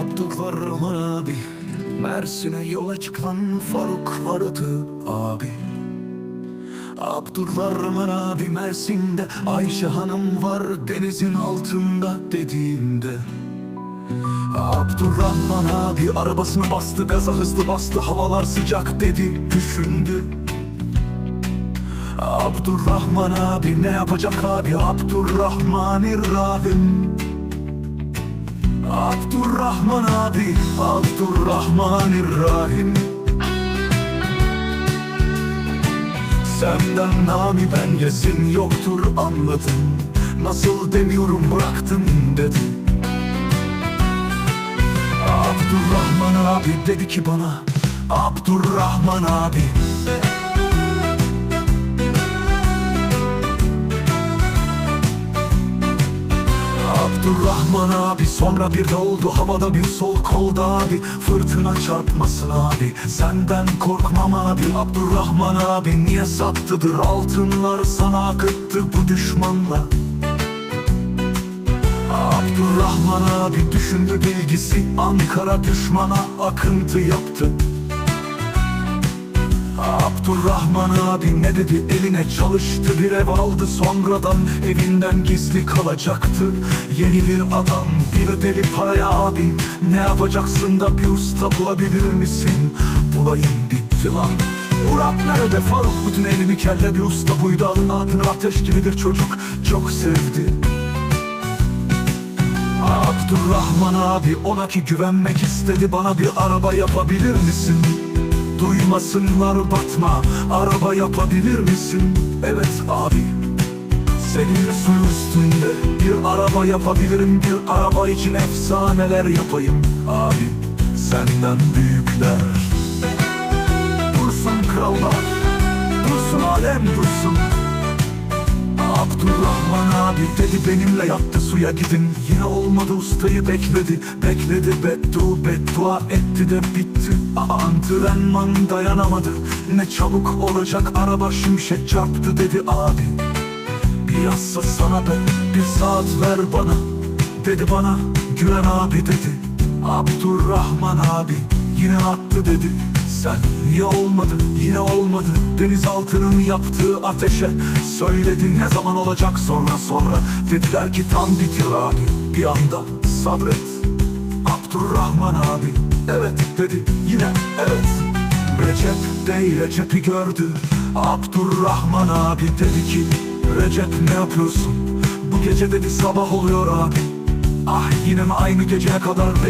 Abdülvarım abi. Mersin'e yola çıkan Faruk vardı abi. Abdülvarım abi Mersin'de. Ayşe Hanım var denizin altında dediğimde Abdurrahman abi arabasını bastı gaza hızlı bastı havalar sıcak dedi düşündü. Abdurrahman abi ne yapacak abi? Abdurrahmanirrahim Abdurrahman abi Abdurrahmanirrahim. Senden nami ben yesin yoktur anladım. Nasıl demiyorum bıraktım dedim. Abdurrahman abi dedi ki bana Abdurrahman abi Abdurrahman abi sonra bir oldu havada bir sol kolda abi. Fırtına çarpmasın abi senden korkmam abi. Abdurrahman abi niye sattıdır altınlar sana akıttı bu düşmanla Abdurrahman abi düşündü bilgisi Ankara düşmana akıntı yaptı Abdurrahman abi ne dedi? Eline çalıştı bir ev aldı. Sonradan evinden gizli kalacaktı. Yeni bir adam bir deli paraya abi. Ne yapacaksın da bir usta bulabilir misin? Bulayım bitti lan. Murat nerede? Faruk bütün elini kelle. Bir usta buydu alın adını. Ateş gibidir çocuk çok sevdi. Abdurrahman abi ona ki güvenmek istedi. Bana bir araba yapabilir misin? Duymasınlar batma. Araba yapabilir misin? Evet abi. Senin su üstünde bir araba yapabilirim. Bir araba için efsaneler yapayım. Abi senden büyükler. Dursun krallar. Dursun alem dursun Abdurrahman abi dedi benimle yattı suya gidin. Yine olmadı ustayı bekledi. Bekledi beddu beddua etti de bitti. Antrenman dayanamadı. Ne çabuk olacak araba şimşek çarptı dedi abi. Bir yazsa sana ben bir saat ver bana. Dedi bana Gülen abi dedi. Abdurrahman abi yine attı dedi Sen niye olmadı yine olmadı? Denizaltının yaptığı ateşe Söyledi ne zaman olacak sonra sonra? Dediler ki tam bitir abi Bir anda sabret. Abdurrahman abi Evet dedi yine evet. Recep değil Recep'i gördü. Abdurrahman abi dedi ki Recep ne yapıyorsun? Bu gece dedi sabah oluyor abi. Ah yine mi aynı geceye kadar